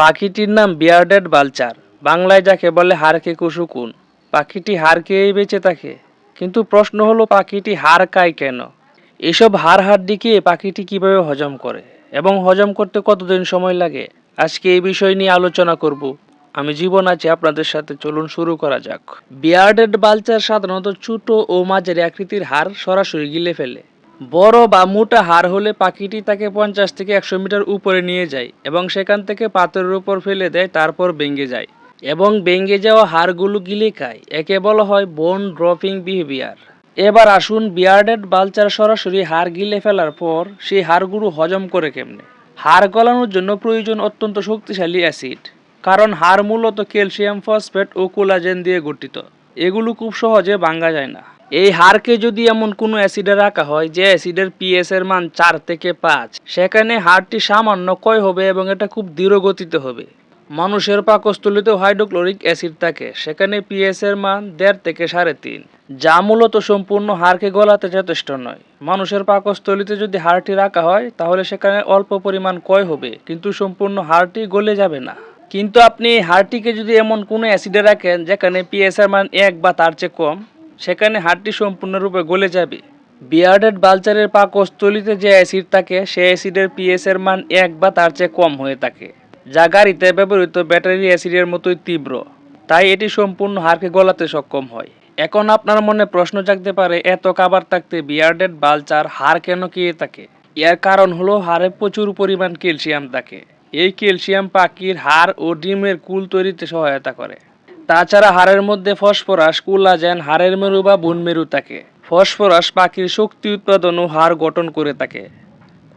পাখিটির নাম bearded vulture. বাংলায় যাকে বলে হাড়কে কুসুকুন পাখিটি হাড় খেয়েই বেঁচে থাকে? কিন্তু প্রশ্ন হলো, পাখিটি হার খায় কেন? এসব হাড় হাড্ডিকে পাখিটি কীভাবে হজম করে? এবং হজম করতে কতদিন সময় লাগে? আজকে এই বিষয় নিয়ে আলোচনা করব। আমি জীবন আছি আপনাদের সাথে, চলুন শুরু করা যাক। বিয়ার্ডেড বালচার সাধারণত ছোট ও মাঝারি আকৃতির হাড় সরাসরি গিলে ফেলে। বড় বা মোটা হাড় হলে পাখিটি তাকে পঞ্চাশ থেকে একশো মিটার উপরে নিয়ে যায় এবং সেখান থেকে পাথরের উপর ফেলে দেয়, তারপর ভেঙে যায় এবং ভেঙে যাওয়া হাড়গুলো গিলে খায়। একে বলা হয় বোন ড্রপিং বিহেভিয়ার এবার আসুন বিয়ার্ডেড বালচার সরাসরি হাড় গিলে ফেলার পর সেই হাড়গুলো হজম করে কেমনে? হাড় গলানোর জন্য প্রয়োজন অত্যন্ত শক্তিশালী অ্যাসিড, কারণ হাড় মূলত ক্যালসিয়াম, ফসফেট ও কোলাজেন দিয়ে গঠিত। এগুলো খুব সহজে ভাঙ্গা যায় না। এই হাড়কে যদি এমন কোনো অ্যাসিডে রাখা হয়, যে অ্যাসিডের পিএস এর মান চার থেকে পাঁচ, সেখানে হাড়টি সামান্য ক্ষয় হবে এবং এটা খুব ধীর গতিতে হবে। মানুষের পাকস্থলিতেও হাইড্রোক্লোরিক অ্যাসিড থাকে, সেখানে পিএস এর মান দেড় থেকে সাড়ে তিন, যা মূলত সম্পূর্ণ হাড়কে গলাতে যথেষ্ট নয়। মানুষের পাকস্থলিতে যদি হাড়টি রাখা হয়, তাহলে সেখানে অল্প পরিমাণ ক্ষয় হবে, কিন্তু সম্পূর্ণ হাড়টি গলে যাবে না। কিন্তু আপনি হাড়টিকে যদি এমন কোনো অ্যাসিডে রাখেন, যেখানে পিএস এর মান এক বা তার চেয়ে কম সেখানে হাড়টি সম্পূর্ণরূপে গলে যাবে। বিয়ার্ডেড বালচারের পাকস্থলিতে যে অ্যাসিড থাকে সেই অ্যাসিডের পিএস এর মান এক বা তার চেয়ে কম হয়ে থাকে। যা গাড়িতে ব্যবহৃত ব্যাটারি অ্যাসিডের মতোই তীব্র। তাই এটি সম্পূর্ণ হাড়কে গলাতে সক্ষম হয়। এখন আপনার মনে প্রশ্ন জাগতে পারে, এত খাবার থাকতে বিয়ার্ডেড বালচার হাড় কেন খেয়ে থাকে? এর কারণ হলো হাড়ে প্রচুর পরিমাণ ক্যালসিয়াম থাকে। এই ক্যালসিয়াম পাখির হাড় ও ডিমের কুল তৈরিতে সহায়তা করে। তাছাড়া হাড়ের মধ্যে ফসফরাস, কোলাজেন, হাড়ের মেরু বা বুন মেরু থাকে। ফসফরাস পাখির শক্তি উৎপাদন ও হাড় গঠন করে থাকে।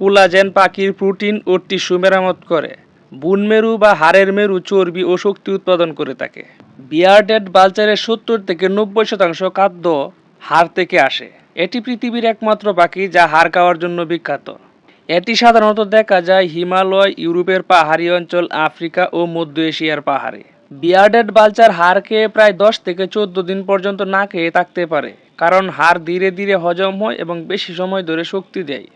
কোলাজেন পাখির প্রোটিন ও টিস্যু মেরামত করে। বুন মেরু বা হাড়ের মেরু চর্বি ও শক্তি উৎপাদন করে থাকে। বিয়ার্ডেড বালচারের সত্তর থেকে নব্বই শতাংশ খাদ্য হাড় থেকে আসে। এটি পৃথিবীর একমাত্র পাখি যা হাড় খাওয়ার জন্য বিখ্যাত। এটি সাধারণত দেখা যায় হিমালয়, ইউরোপের পাহাড়ি অঞ্চল, আফ্রিকা ও মধ্য এশিয়ার পাহাড়ে। বিয়ার্ডেড বালচার হাড় খেয়ে প্রায় দশ থেকে চোদ্দ দিন পর্যন্ত না খেয়ে থাকতে পারে, কারণ হাড় ধীরে ধীরে হজম হয় এবং বেশি সময় ধরে শক্তি দেয়।